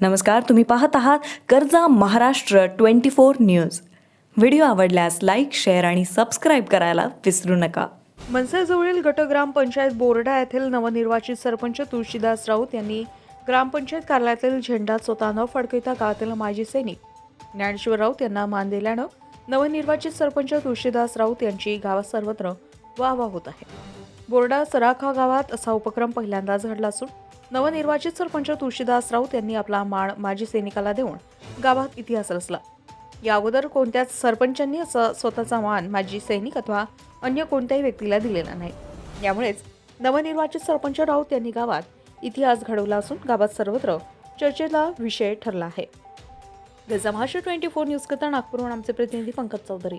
नमस्कार तुम्ही पाहत आहात कर्जा Maharashtra twenty four news. Video आवडल्यास लाईक शेअर आणि सबस्क्राईब करायला विसरू नका. मनसेजवळील गटग्राम पंचायत बोर्डा येथील नवनिर्वाचित सरपंच तुळशीदास राऊत यांनी ग्रामपंचायत कार्यालयातील झेंडा स्वतः न फडकविता गावातील माजी सैनिक ज्ञानेश्वर राऊत यांना मान दिल्यानं नवनिर्वाचित सरपंच तुळशीदास राऊत यांची गावात सर्वत्र वाह वाह होत आहे. बोर्डा सराखा गावात असा उपक्रम पहिल्यांदाच घडला असून नवनिर्वाचित सरपंच तुळशीदास राऊत यांनी आपला मान माजी सैनिकाला देऊन गावात इतिहास रचला. या अगोदर कोणत्याच सरपंचांनी असं स्वतःचा मान माजी सैनिक अथवा अन्य कोणत्याही व्यक्तीला दिलेला नाही. यामुळेच नवनिर्वाचित सरपंच राऊत यांनी गावात इतिहास घडवला असून गावात सर्वत्र चर्चेला विषय ठरला आहे. गजा महाराष्ट्र ट्वेंटी फोर न्यूज करता नागपूरहून आमचे प्रतिनिधी पंकज चौधरी.